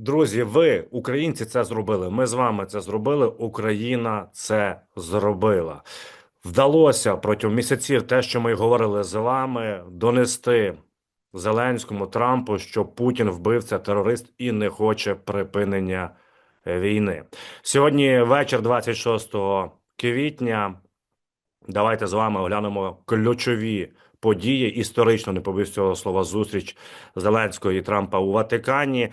Друзі, ви, українці, це зробили. Ми з вами це зробили. Україна це зробила. Вдалося протягом місяців те, що ми говорили з вами, донести Зеленському Трампу, що Путін вбивця, терорист і не хоче припинення війни. Сьогодні вечір 26 квітня. Давайте з вами оглянемо ключові події. Історично не побоюсь цього слова зустріч Зеленського і Трампа у Ватикані.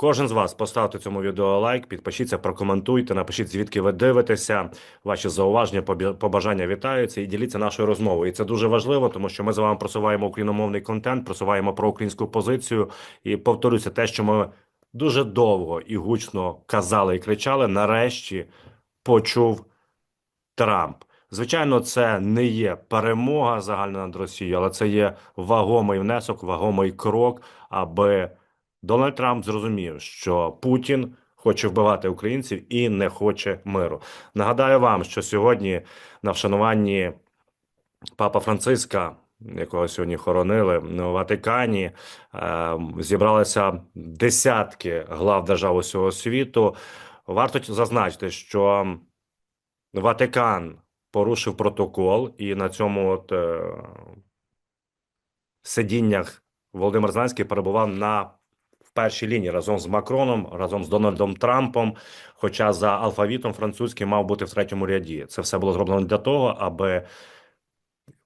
Кожен з вас поставте цьому відео лайк, підпишіться, прокоментуйте, напишіть, звідки ви дивитеся. Ваші зауваження, побажання вітаються і діліться нашою розмовою. І це дуже важливо, тому що ми з вами просуваємо україномовний контент, просуваємо проукраїнську позицію. І повторюся, те, що ми дуже довго і гучно казали і кричали, нарешті почув Трамп. Звичайно, це не є перемога загальна над Росією, але це є вагомий внесок, вагомий крок, аби Дональд Трамп зрозумів, що Путін хоче вбивати українців і не хоче миру. Нагадаю вам, що сьогодні на вшануванні Папа Франциска, якого сьогодні хоронили в Ватикані, е, зібралися десятки глав держав усього світу. Варто зазначити, що Ватикан порушив протокол, і на цьому от е, сидіннях Володимир Зеленський перебував на в першій лінії разом з Макроном, разом з Дональдом Трампом. Хоча за алфавітом французький мав бути в третьому ряді. Це все було зроблено для того, аби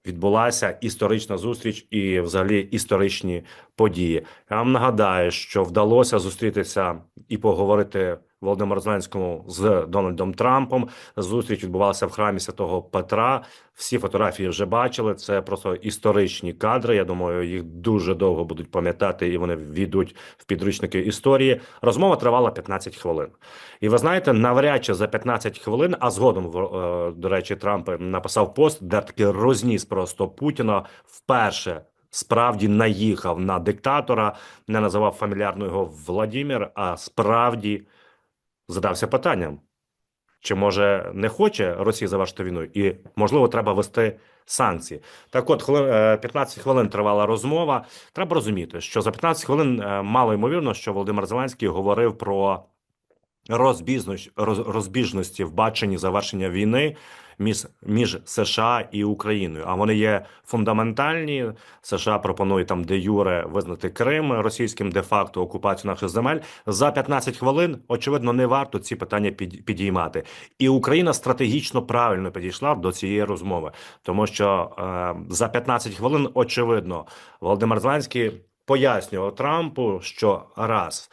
відбулася історична зустріч і, взагалі, історичні події. Я вам нагадаю, що вдалося зустрітися і поговорити Володимиру Зеленському з Дональдом Трампом. Зустріч відбувалася в храмі Святого Петра. Всі фотографії вже бачили. Це просто історичні кадри. Я думаю, їх дуже довго будуть пам'ятати, і вони війдуть в підручники історії. Розмова тривала 15 хвилин. І ви знаєте, навряд чи за 15 хвилин, а згодом, е, до речі, Трамп написав пост, де таки розніс просто Путіна вперше. Справді наїхав на диктатора, не називав фамільярно його Владімір, а справді задався питанням, чи може не хоче Росія завершити війну, і можливо треба вести санкції. Так, от хвили- е, 15 хвилин тривала розмова. Треба розуміти, що за 15 хвилин е, мало ймовірно, що Володимир Зеленський говорив про розбіжності, роз- розбіжності в баченні завершення війни між, між США і Україною. А вони є фундаментальні. США пропонує там де юре визнати Крим російським де-факто окупацію наших земель. За 15 хвилин очевидно не варто ці питання під, підіймати. І Україна стратегічно правильно підійшла до цієї розмови, тому що е, за 15 хвилин очевидно Володимир Зеленський пояснював Трампу, що раз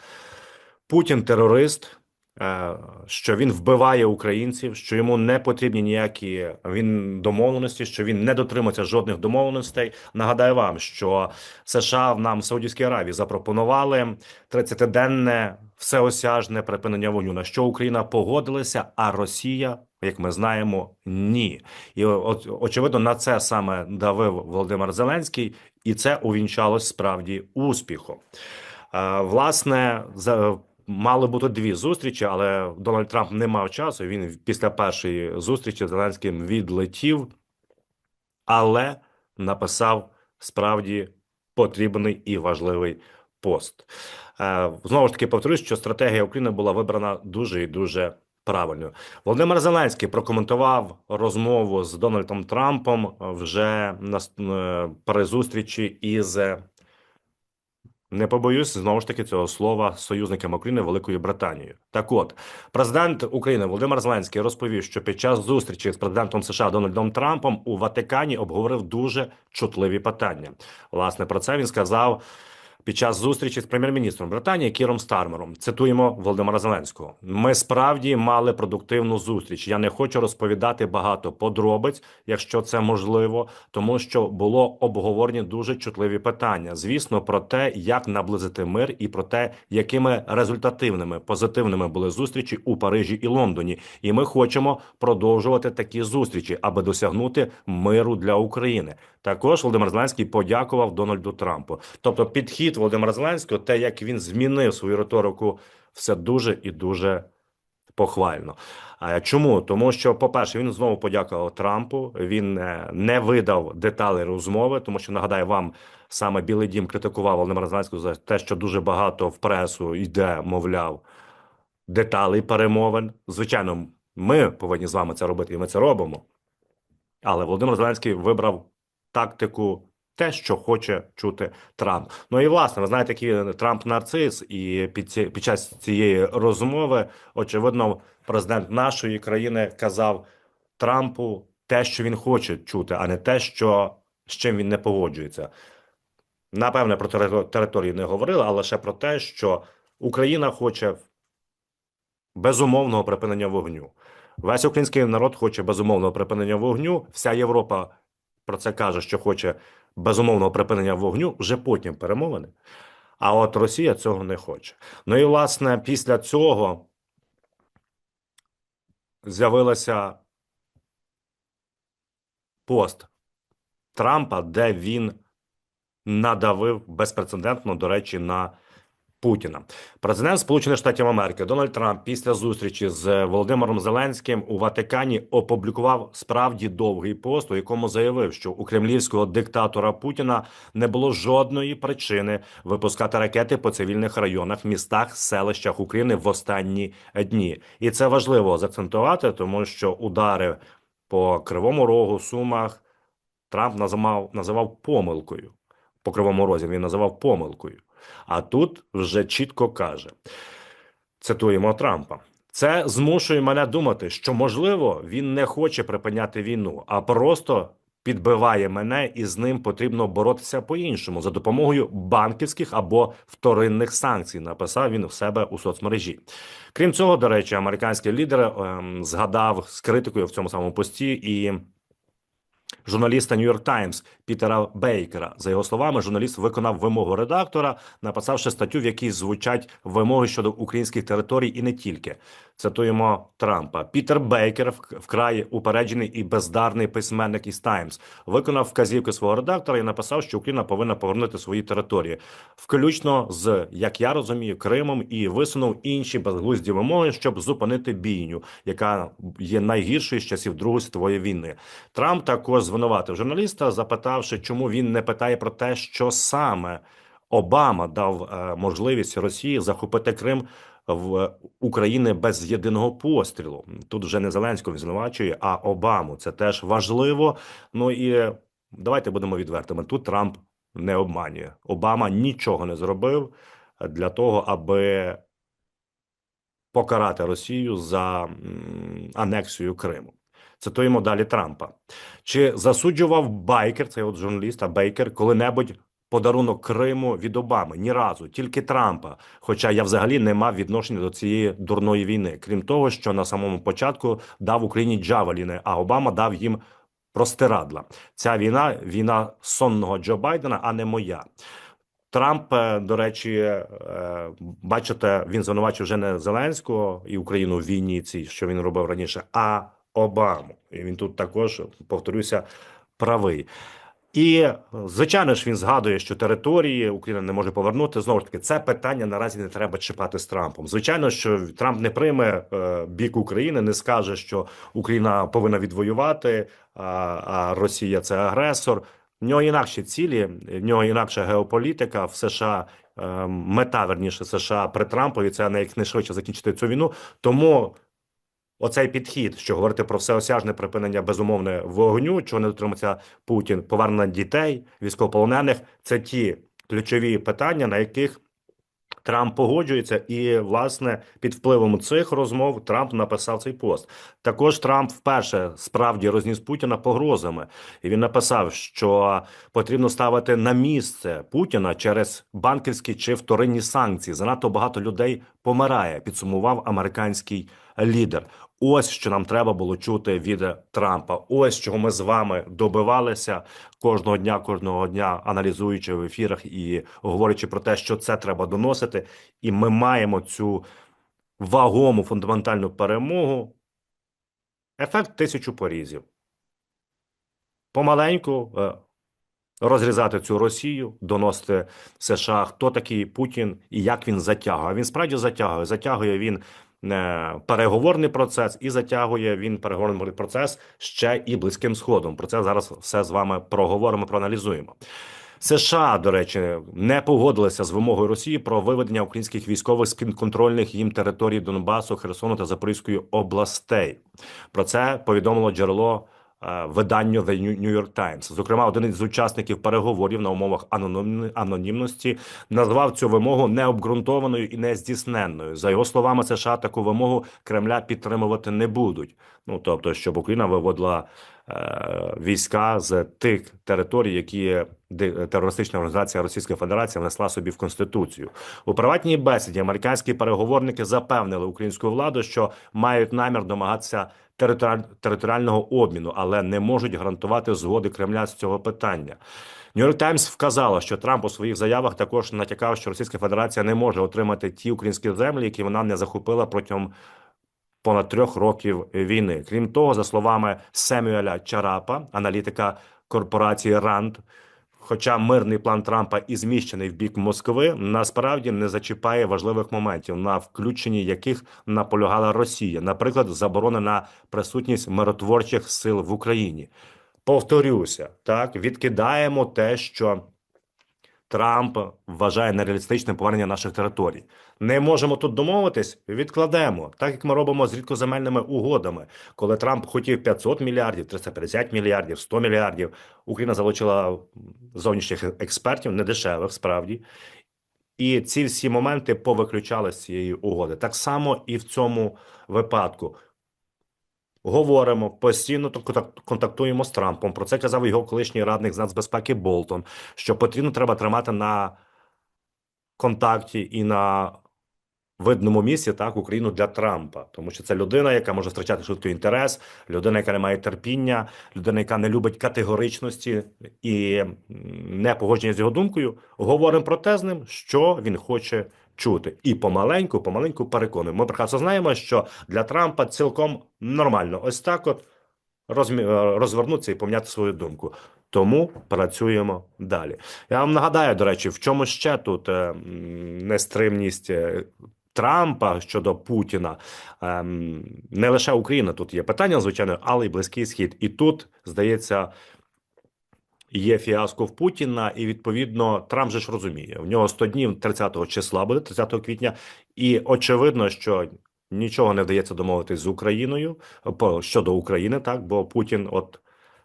Путін терорист. Е, Що він вбиває українців, що йому не потрібні ніякі він домовленості, що він не дотримується жодних домовленостей. Nагадаю вам, що США нам в Саудівській Аравії запропонували 30-денне всеосяжне припинення вогню, на що Україна погодилася, а Росія, як ми знаємо, ні. І очевидно на це саме давив Володимир Зеленський, і це увінчалось справді успіхом. Е, Власне, мали бути дві зустрічі, але Дональд Трамп не мав часу. Він після першої зустрічі з Зеленським відлетів, але написав справді потрібний і важливий пост. Е, Знову ж таки, повторюсь, що стратегія України була вибрана дуже і дуже правильною. Володимир Зеленський прокоментував розмову з Дональдом Трампом вже на е, при зустрічі із не побоюсь знову ж таки цього слова союзниками України Великою Британією. Так от, президент України Володимир Зеленський розповів, що під час зустрічі з президентом США Дональдом Трампом у Ватикані обговорив дуже чутливі питання. Власне, про це він сказав під час зустрічі з прем'єр-міністром Британії Кіром Стармером. Цитуємо Володимира Зеленського. Ми справді мали продуктивну зустріч. Я не хочу розповідати багато подробиць, якщо це можливо, тому що було обговорені дуже чутливі питання. Звісно, про те, як наблизити мир, і про те, якими результативними позитивними були зустрічі у Парижі і Лондоні. І ми хочемо продовжувати такі зустрічі, аби досягнути миру для України. Також Володимир Зеленський подякував Дональду Трампу. Тобто, підхід Володимира Зеленського, те, як він змінив свою риторику, все дуже і дуже похвально. Чому? Тому що, по-перше, він знову подякував Трампу. Він е, не видав деталей розмови, тому що нагадаю вам, саме Білий Дім критикував Володимира Зеленського за те, що дуже багато в пресу йде, мовляв, деталей перемовин. Звичайно, ми повинні з вами це робити, і ми це робимо. Але Володимир Зеленський вибрав тактику. Те, що хоче чути Трамп. Ну і власне, ви знаєте, який Трамп нарцис, і під ці, під час цієї розмови, очевидно, президент нашої країни казав Трампу те, що він хоче чути, а не те, що з чим він не погоджується. Напевне, про терито- території не говорили, але лише про те, що Україна хоче безумовного припинення вогню. Весь український народ хоче безумовного припинення вогню. Вся Європа про це каже, що хоче безумовного припинення вогню, вже потім перемовини. А от Росія цього не хоче. Ну і власне після цього з'явилася пост Трампа, де він надавив безпрецедентно, до речі, на Путіна. Президент Сполучених Штатів Америки Дональд Трамп після зустрічі з Володимиром Зеленським у Ватикані опублікував справді довгий пост, у якому заявив, що у кремлівського диктатора Путіна не було жодної причини випускати ракети по цивільних районах, містах, селищах України в останні дні. І це важливо заакцентувати, тому що удари по Кривому Рогу, Сумах Трамп називав, називав помилкою. По Кривому Розі він називав помилкою. А тут вже чітко каже: цитуємо Трампа. Це змушує мене думати, що можливо він не хоче припиняти війну, а просто підбиває мене, і з ним потрібно боротися по-іншому за допомогою банківських або вторинних санкцій. Написав він у себе у соцмережі. Крім цього, до речі, американський лідер ем, згадав з критикою в цьому самому пості і. Журналіста New York Times Пітера Бейкера за його словами, журналіст виконав вимогу редактора, написавши статтю, в якій звучать вимоги щодо українських територій, і не тільки. Цитуємо Трампа. Пітер Бейкер, вкрай упереджений і бездарний письменник із Times, виконав вказівки свого редактора і написав, що Україна повинна повернути свої території, включно з як я розумію, Кримом, і висунув інші безглузді вимоги, щоб зупинити бійню, яка є найгіршою з часів Другої світової війни. Трамп також звинуватив журналіста, запитавши, чому він не питає про те, що саме Обама дав е, можливість Росії захопити Крим в України без єдиного пострілу. Тут вже не Зеленського звинувачує, а Обаму. Це теж важливо. Ну і давайте будемо відвертими. Тут Трамп не обманює. Обама нічого не зробив для того, аби покарати Росію за анексію Криму. Цитуємо далі Трампа. Чи засуджував Байкер, цей от журналіст, а Бейкер, коли-небудь подарунок Криму від Обами? Ні разу, тільки Трампа. Хоча я взагалі не мав відношення до цієї дурної війни, крім того, що на самому початку дав Україні Джавеліни, а Обама дав їм простирадла. Ця війна війна сонного Джо Байдена, а не моя. Трамп, е, до речі, е, бачите, він звинувачив вже не Зеленського і Україну в війні цій, що він робив раніше, а Обаму. І він тут також, повторюся, правий. І звичайно ж він згадує, що території Україна не може повернути. Знову ж таки, це питання наразі не треба чіпати з Трампом. Звичайно, що Трамп не прийме е, бік України, не скаже, що Україна повинна відвоювати, а, Росія це агресор. В нього інакші цілі, в нього інакша геополітика в США. е, Мета верніше США при Трампові це найшвидше закінчити цю війну. Тому оцей підхід, що говорити про всеосяжне припинення безумовне вогню, чого не дотримується Путін, повернення дітей, військовополонених, це ті ключові питання, на яких Трамп погоджується, і власне під впливом цих розмов Трамп написав цей пост. Також Трамп вперше справді розніс Путіна погрозами, і він написав, що потрібно ставити на місце Путіна через банківські чи вторинні санкції. Занадто багато людей помирає. Підсумував американський лідер. Ось що нам треба було чути від Трампа. Ось чого ми з вами добивалися кожного дня, кожного дня аналізуючи в ефірах і говорячи про те, що це треба доносити, і ми маємо цю вагому фундаментальну перемогу. Ефект тисячу порізів. Помаленьку, е, розрізати цю Росію, доносити США, хто такий Путін і як він затягує. Він справді затягує. Затягує він переговорний процес і затягує він переговорний процес ще і близьким сходом. Про це зараз все з вами проговоримо, проаналізуємо. США, до речі, не погодилися з вимогою Росії про виведення українських військових з підконтрольних їм територій Донбасу, Херсону та Запорізької областей. Про це повідомило джерело е, виданню The New York Times. Зокрема, один із учасників переговорів на умовах анонімності назвав цю вимогу необґрунтованою і нездійсненною. За його словами, США таку вимогу Кремля підтримувати не будуть. Ну тобто, щоб Україна виводила е, війська з тих територій, які терористична організація Російська Федерація внесла собі в конституцію. У приватній бесіді американські переговорники запевнили українську владу, що мають намір домагатися територіального обміну, але не можуть гарантувати згоди Кремля з цього питання. Нью-Йорк Таймс вказала, що Трамп у своїх заявах також натякав, що Російська Федерація не може отримати ті українські землі, які вона не захопила протягом понад трьох років війни. Крім того, за словами Семюеля Чарапа, аналітика корпорації Ранд, хоча мирний план Трампа і зміщений в бік Москви, насправді не зачіпає важливих моментів, на включенні яких наполягала Росія, наприклад, заборона на присутність миротворчих сил в Україні. Повторюся, так відкидаємо те, що Трамп вважає нереалістичним повернення наших територій. Не можемо тут домовитись, відкладемо, так як ми робимо з рідкоземельними угодами. Коли Трамп хотів 500 мільярдів, 350 мільярдів, 100 мільярдів, Україна залучила зовнішніх експертів, недешевих справді. І ці всі моменти повиключали з цієї угоди. Так само і в цьому випадку. Говоримо постійно контактуємо з Трампом. Про це казав його колишній радник з нацбезпеки Болтон. Що потрібно треба тримати на контакті і на видному місці так Україну для Трампа, тому що це людина, яка може втрачати швидко інтерес, людина, яка не має терпіння, людина, яка не любить категоричності і не погодження з його думкою. Говоримо про те з ним, що він хоче чути, і помаленьку, помаленьку переконуємо. Ми прекрасно знаємо, що для Трампа цілком нормально. Ось так, от розмі... е, розвернутися і поміняти свою думку. Тому працюємо далі. Я вам нагадаю, до речі, в чому ще тут е, нестримність е, Трампа щодо Путіна. Ем, Не лише Україна тут є питання, звичайно, але й Близький Схід. І тут, здається, є фіаско в Путіна, і відповідно Трамп же ж розуміє. В нього 100 днів 30 числа буде, 30 квітня, і очевидно, що нічого не вдається домовитись з Україною щодо України, так бо Путін от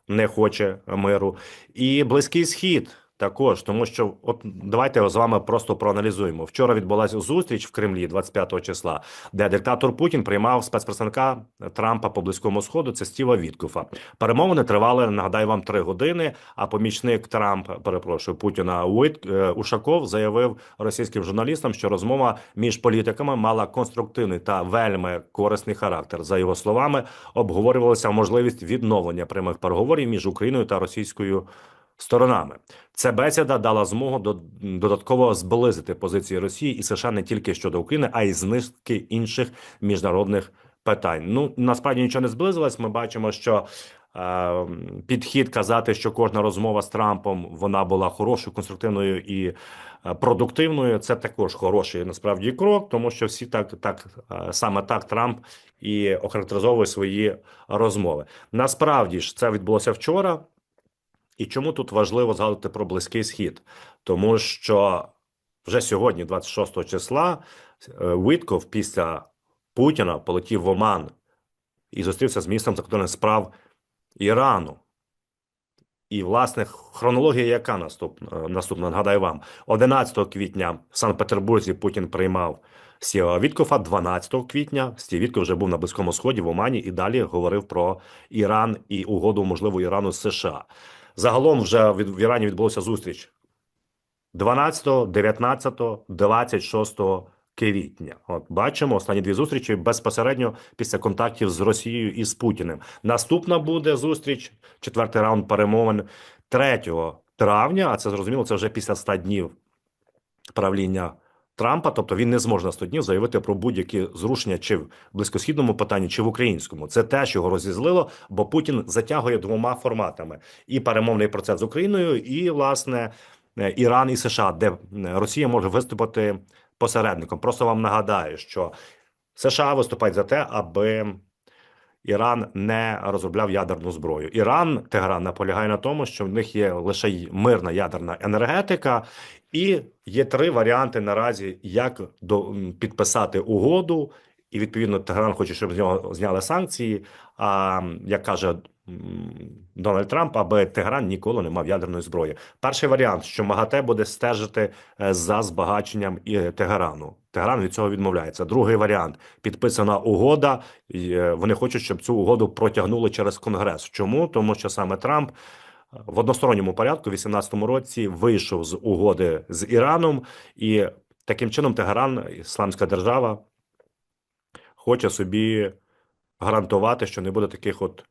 не хоче миру, і Близький Схід. Також, тому що от давайте з вами просто проаналізуємо. Вчора відбулася зустріч в Кремлі 25 числа, де диктатор Путін приймав спецпредставника Трампа по близькому сходу. Це Стіва Віткофа. Перемовини тривали, нагадаю вам, три години. А помічник Трампа, перепрошую, Путіна Уит е, Ушаков заявив російським журналістам, що розмова між політиками мала конструктивний та вельми корисний характер. За його словами, обговорювалася можливість відновлення прямих переговорів між Україною та російською сторонами. Ця бесіда дала змогу до додатково зблизити позиції Росії і США не тільки щодо України, а й з низки інших міжнародних питань. Ну насправді нічого не зблизилось. Ми бачимо, що е, підхід казати, що кожна розмова з Трампом вона була хорошою, конструктивною і е, продуктивною. Це також хороший насправді крок, тому що всі так, так е, саме так Трамп і охарактеризовує свої розмови. Насправді ж це відбулося вчора. І чому тут важливо згадувати про Близький Схід? Тому що вже сьогодні, 26 числа, е, Витков після Путіна полетів в Оман і зустрівся з міністром закордонних справ Ірану. І, власне, хронологія яка наступна? наступна? Нагадаю вам, 11 квітня в Санкт-Петербурзі Путін приймав Стіва Віткофа, 12 квітня Стів Вітков вже був на Близькому Сході в Омані і далі говорив про Іран і угоду, можливо, Ірану з США. Загалом вже в Ірані відбулася зустріч 12, 19, 26 квітня. От бачимо останні дві зустрічі безпосередньо після контактів з Росією і з Путіним. Наступна буде зустріч, четвертий раунд перемовин 3 травня. А це зрозуміло, це вже після 100 днів правління Трампа, тобто він не зможе на 100 днів заявити про будь-які зрушення чи в близькосхідному питанні, чи в українському. Це те, що його розізлило, бо Путін затягує двома форматами: і перемовний процес з Україною, і власне е, Іран і США, де е, Росія може виступити посередником. Просто вам нагадаю, що США виступають за те, аби Іран не розробляв ядерну зброю. Іран Тегеран наполягає на тому, що в них є лише мирна ядерна енергетика, і є три варіанти наразі, як до підписати угоду. І відповідно Тегеран хоче, щоб з нього зняли санкції. А як каже Дональд Трамп, аби Тегеран ніколи не мав ядерної зброї. Перший варіант, що МАГАТЕ буде стежити е, за збагаченням і Тегерану. Тегеран від цього відмовляється. Другий варіант підписана угода. е, Вони хочуть, щоб цю угоду протягнули через Конгрес. Чому? Тому що саме Трамп е, в односторонньому порядку в 18-му році вийшов з угоди з Іраном, і таким чином Тегеран, Ісламська держава, хоче собі гарантувати, що не буде таких от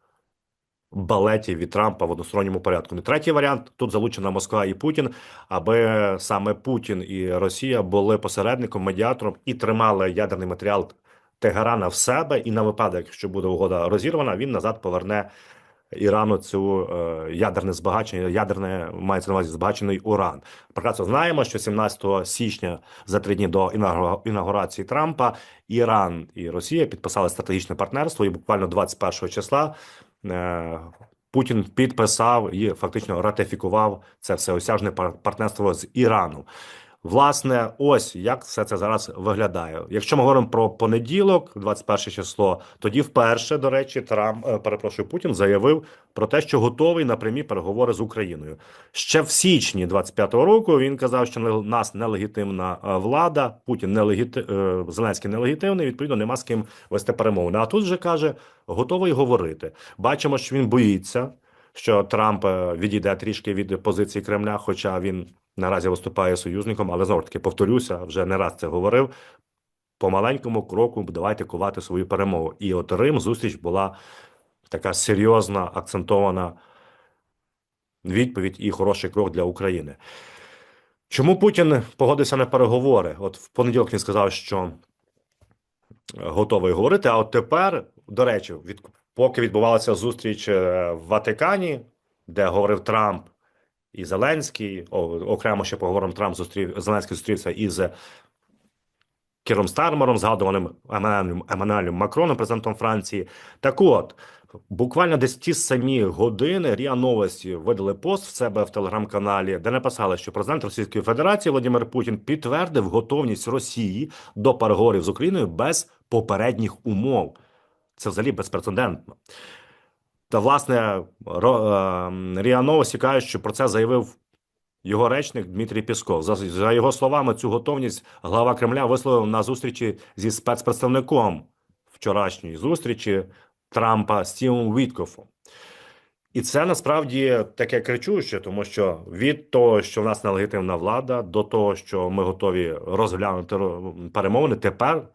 балетів від Трампа в односторонньому порядку. Ну, Третій варіант тут залучена Москва і Путін, аби саме Путін і Росія були посередником, медіатором і тримали ядерний матеріал Тегерана в себе. І на випадок, якщо буде угода розірвана, він назад поверне Ірану цю е, ядерне збагачення, ядерне мається на увазі збагачений уран. Прекрасно знаємо, що 17 січня за три дні до інаугу- інаугурації Трампа Іран і Росія підписали стратегічне партнерство, і буквально 21 числа Путін підписав і фактично ратифікував це всеосяжне пар- партнерство з Іраном. Власне, ось як все це зараз виглядає. Якщо ми говоримо про понеділок, 21 число, тоді вперше, до речі, Трамп, е, перепрошую, Путін заявив про те, що готовий на прямі переговори з Україною. Ще в січні 25-го року він казав, що нас нелегітимна е, влада, Путін нелегіти... е, Зеленський нелегітимний, відповідно, нема з ким вести перемовини. А тут вже каже, готовий говорити. Бачимо, що він боїться, що Трамп відійде трішки від позиції Кремля, хоча він наразі виступає союзником, але знову ж таки повторюся, вже не раз це говорив. По маленькому кроку давайте кувати свою перемогу. І от Рим зустріч була така серйозна, акцентована відповідь і хороший крок для України. Чому Путін погодився на переговори? От в понеділок він сказав, що готовий говорити. А от тепер, до речі, від поки відбувалася зустріч е, в Ватикані, де говорив Трамп і Зеленський, о, окремо ще поговоримо. Трамп зустрів Зеленський зустрівся із Кіром Стармером, згадуваним Еммануелем, Макроном, президентом Франції. Так от, буквально десь ті самі години РІА Новості видали пост в себе в телеграм-каналі, де написали, що президент Російської Федерації Володимир Путін підтвердив готовність Росії до переговорів з Україною без попередніх умов. Це взагалі безпрецедентно. Та, власне, е, РІА Новості кажуть, що про це заявив його речник Дмитрій Пісков. За, за його словами, цю готовність глава Кремля висловив на зустрічі зі спецпредставником вчорашньої зустрічі Трампа Стівом Віткофом. І це насправді таке кричуще, тому що від того, що в нас нелегітимна влада, до того, що ми готові розглянути перемовини, тепер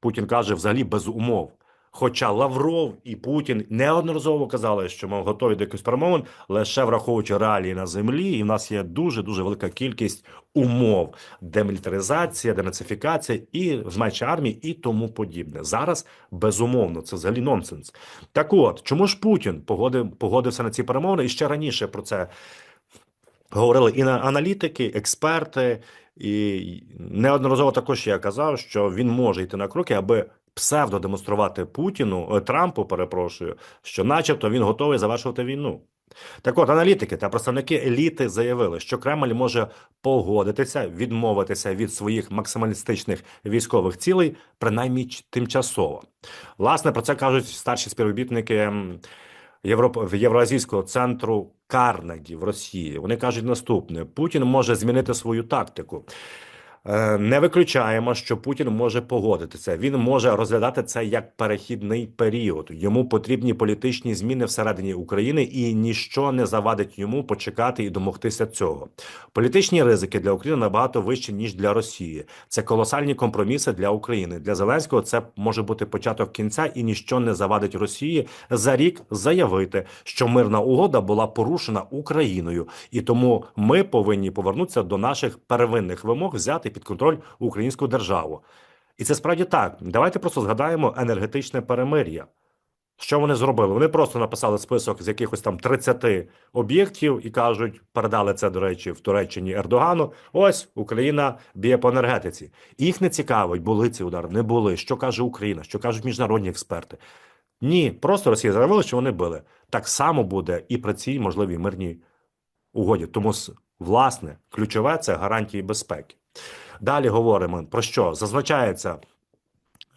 Путін каже взагалі без умов. Хоча Лавров і Путін неодноразово казали, що ми готові до якихось перемовин, лише враховуючи реалії на землі, і в нас є дуже дуже велика кількість умов: демілітаризація, денацифікація і зменшення армії, і тому подібне. Зараз безумовно це взагалі нонсенс. Так от, чому ж Путін погодив, погодився на ці перемовини? І ще раніше про це говорили і на аналітики, експерти, і неодноразово також я казав, що він може йти на кроки, аби псевдодемонструвати Путіну, е, Трампу, перепрошую, що, начебто, він готовий завершувати війну. Так от, аналітики та представники еліти заявили, що Кремль може погодитися, відмовитися від своїх максималістичних військових цілей, принаймні тимчасово. Власне, про це кажуть старші співробітники Європ... Євроазійського центру Карнегі в Росії. Вони кажуть наступне: Путін може змінити свою тактику. Е, Не виключаємо, що Путін може погодитися. Він може розглядати це як перехідний період. Йому потрібні політичні зміни всередині України, і ніщо не завадить йому почекати і домогтися цього. Політичні ризики для України набагато вищі ніж для Росії. Це колосальні компроміси для України. Для Зеленського це може бути початок кінця, і ніщо не завадить Росії за рік заявити, що мирна угода була порушена Україною, і тому ми повинні повернутися до наших первинних вимог, взяти під контроль українську державу. І це справді так. Давайте просто згадаємо енергетичне перемир'я. Що вони зробили? Вони просто написали список з якихось там 30 об'єктів і кажуть, передали це, до речі, в Туреччині Ердогану. Ось Україна б'є по енергетиці. Їх не цікавить, були ці удари, не були. Що каже Україна, що кажуть міжнародні експерти. Ні, просто Росія заявила, що вони били. Так само буде і при цій можливій мирній угоді. Тому, власне, ключове це гарантії безпеки. Далі говоримо про що? Зазначається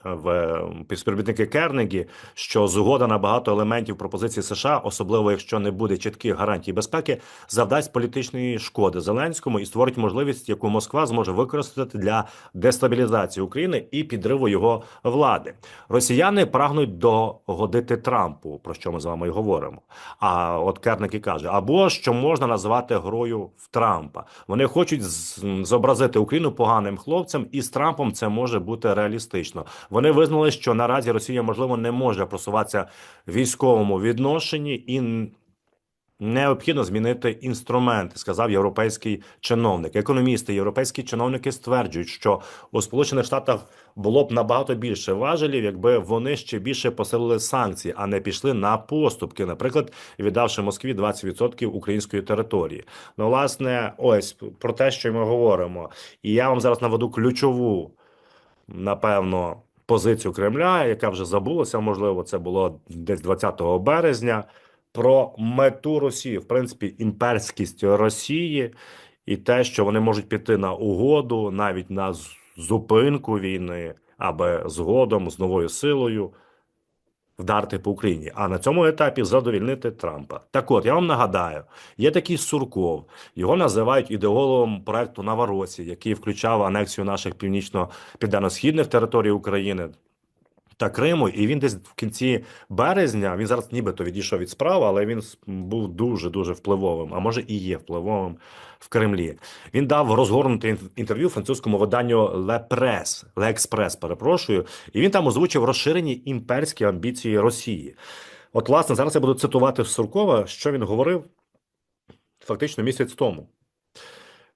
в співробітники Кернегі, що згода на багато елементів пропозиції США, особливо якщо не буде чітких гарантій безпеки, завдасть політичної шкоди Зеленському і створить можливість, яку Москва зможе використати для дестабілізації України і підриву його влади. Росіяни прагнуть догодити Трампу, про що ми з вами і говоримо. А от Кернек каже: або що можна назвати грою в Трампа. Вони хочуть зобразити Україну поганим хлопцем, і з Трампом це може бути реалістично. Вони визнали, що наразі Росія можливо не може просуватися в військовому відношенні і необхідно змінити інструменти, сказав європейський чиновник. Економісти, європейські чиновники стверджують, що у Сполучених Штатах було б набагато більше важелів, якби вони ще більше посилили санкції, а не пішли на поступки, наприклад, віддавши Москві 20% української території. Ну, власне, ось про те, що ми говоримо, і я вам зараз наведу ключову напевно, позицію Кремля, яка вже забулася, можливо, це було десь 20 березня, про мету Росії, в принципі, імперськість Росії і те, що вони можуть піти на угоду, навіть на зупинку війни, аби згодом з новою силою вдарити по Україні, а на цьому етапі задовільнити Трампа. Так от я вам нагадаю, є такий Сурков, його називають ідеологом проекту Наворосі, який включав анексію наших північно-південно-східних територій України. Та Криму, і він десь в кінці березня він зараз нібито відійшов від справи, але він був дуже дуже впливовим, а може і є впливовим в Кремлі. Він дав розгорнуте інтерв'ю французькому виданню Le Presse, Le Express, перепрошую, і він там озвучив розширені імперські амбіції Росії. От, власне, зараз я буду цитувати Суркова, що він говорив фактично місяць тому.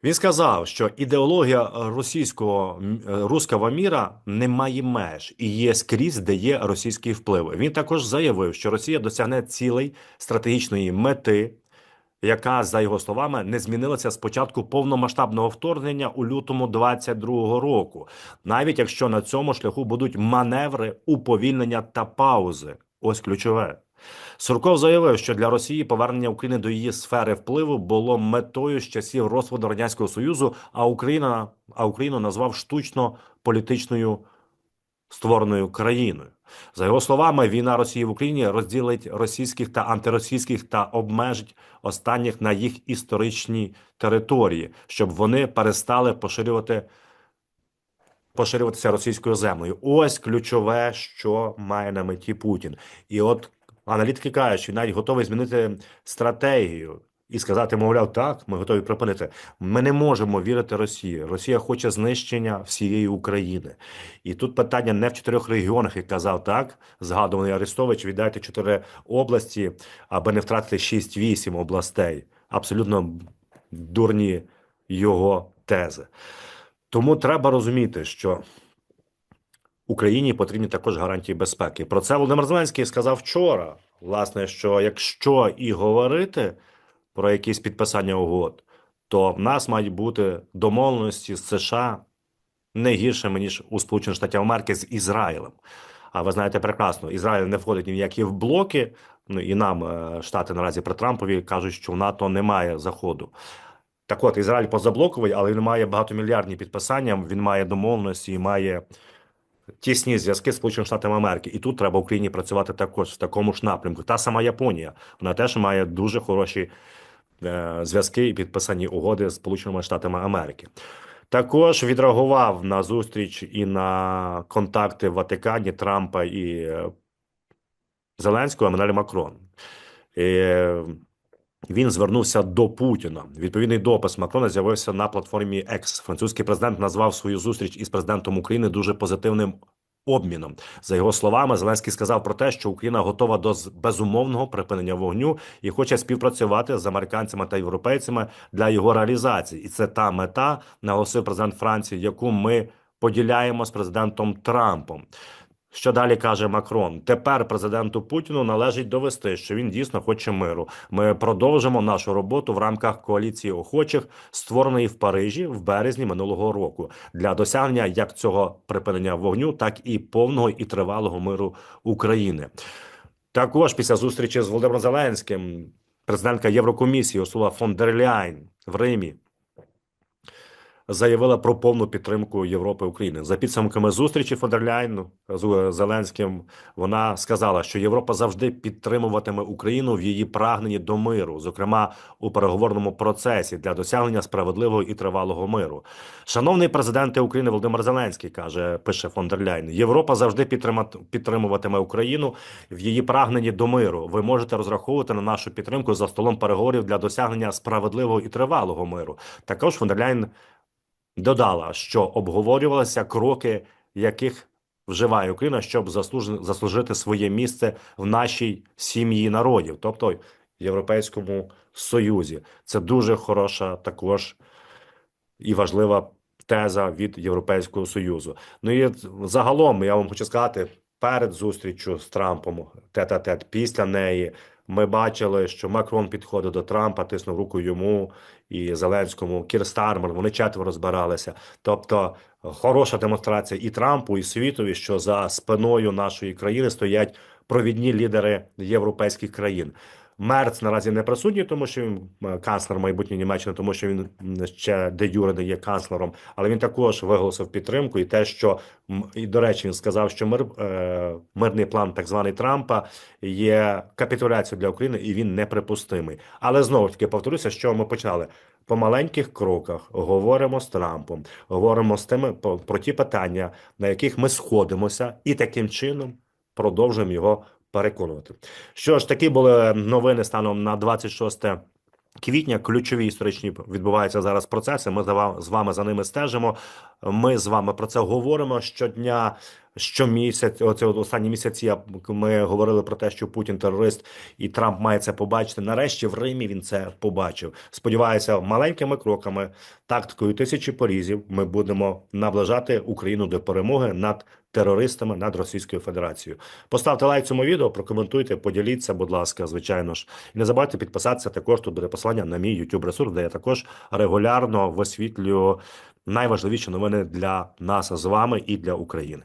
Він сказав, що ідеологія російського е, руского міра не має меж і є скрізь, де є російський вплив. Він також заявив, що Росія досягне цілей стратегічної мети, яка, за його словами, не змінилася з початку повномасштабного вторгнення у лютому 22-го року, навіть якщо на цьому шляху будуть маневри, уповільнення та паузи. Ось ключове. Сурков заявив, що для Росії повернення України до її сфери впливу було метою з часів розпаду радянського союзу, а Україна а Україну назвав штучно політичною створеною країною. За його словами, війна Росії в Україні розділить російських та антиросійських та обмежить останніх на їх історичній території, щоб вони перестали поширювати поширюватися російською землею. Ось ключове, що має на меті Путін. І от аналітики кажуть, що навіть готовий змінити стратегію і сказати, мовляв, так, ми готові припинити. Ми не можемо вірити Росії. Росія хоче знищення всієї України. І тут питання не в чотирьох регіонах, як казав так, згадуваний Арестович, віддайте чотири області, аби не втратити 6-8 областей. Абсолютно дурні його тези. Тому треба розуміти, що Україні потрібні також гарантії безпеки. Про це Володимир Зеленський сказав вчора. Власне, що якщо і говорити про якісь підписання угод, то в нас мають бути домовленості з США не гіршими, ніж у Сполучених Штатів Америки з Ізраїлем. А ви знаєте прекрасно, Ізраїль не входить ні в які в блоки. Ну і нам е, штати наразі при Трампові кажуть, що в НАТО немає заходу. Так от, Ізраїль позаблоковий, але він має багатомільярдні підписання, він має домовленості і має тісні зв'язки з Сполученими Штатами Америки. І тут треба Україні працювати також в такому ж напрямку. Та сама Японія, вона теж має дуже хороші е, зв'язки і підписані угоди з Сполученими Штатами Америки. Також відреагував на зустріч і на контакти в Ватикані Трампа і е, Зеленського Еммануель Макрон. Е, він звернувся до Путіна. Відповідний допис Макрона з'явився на платформі X. Французький президент назвав свою зустріч із президентом України дуже позитивним обміном. За його словами, Зеленський сказав про те, що Україна готова до безумовного припинення вогню і хоче співпрацювати з американцями та європейцями для його реалізації. І це та мета, наголосив президент Франції, яку ми поділяємо з президентом Трампом. Що далі каже Макрон? Тепер президенту Путіну належить довести, що він дійсно хоче миру. Ми продовжимо нашу роботу в рамках коаліції охочих, створеної в Парижі в березні минулого року, для досягнення як цього припинення вогню, так і повного і тривалого миру України. Також після зустрічі з Володимиром Зеленським, президентка Єврокомісії Урсула фон дер Ляйн в Римі заявила про повну підтримку Європи України. За підсумками зустрічі фон з Зеленським, вона сказала, що Європа завжди підтримуватиме Україну в її прагненні до миру, зокрема у переговорному процесі для досягнення справедливого і тривалого миру. Шановний президент України Володимир Зеленський каже, пише фон дер Ляйн, Європа завжди підтримуватиме Україну в її прагненні до миру. Ви можете розраховувати на нашу підтримку за столом переговорів для досягнення справедливого і тривалого миру. Також фон дер Ляйн додала, що обговорювалися кроки, яких вживає Україна, щоб заслуж- заслужити своє місце в нашій сім'ї народів, тобто Європейському Союзі. Це дуже хороша також і важлива теза від Європейського Союзу. Ну і загалом я вам хочу сказати, перед зустрічю з Трампом, тет-а-тет, після неї, ми бачили, що Макрон підходив до Трампа, тиснув руку йому і Зеленському, Кір Стармер, вони четверо збиралися. Тобто хороша демонстрація і Трампу, і світові, що за спиною нашої країни стоять провідні лідери європейських країн. Мерц наразі не присутній, тому що він е, канцлер майбутньої Німеччини, тому що він ще де юре не є канцлером, але він також виголосив підтримку і те, що і до речі, він сказав, що мир, е, мирний план так званий Трампа є капітуляцією для України, і він неприпустимий. Але знову ж таки повторюся, що ми почали по маленьких кроках. Говоримо з Трампом, говоримо з тими про ті питання, на яких ми сходимося, і таким чином продовжуємо його переконувати. Що ж, такі були новини станом на 26 квітня. Ключові історичні відбуваються зараз процеси. Ми з вами за ними стежимо. Ми з вами про це говоримо щодня. Щомісяць, оце от останні місяці ми говорили про те, що Путін терорист і Трамп має це побачити. Нарешті в Римі він це побачив. Сподіваюся, маленькими кроками, тактикою тисячі порізів, ми будемо наближати Україну до перемоги над терористами над Російською Федерацією. Поставте лайк цьому відео, прокоментуйте, поділіться, будь ласка, звичайно ж. І не забудьте підписатися. Також тут буде посилання на мій YouTube ресурс, де я також регулярно висвітлюю найважливіші новини для нас з вами і для України.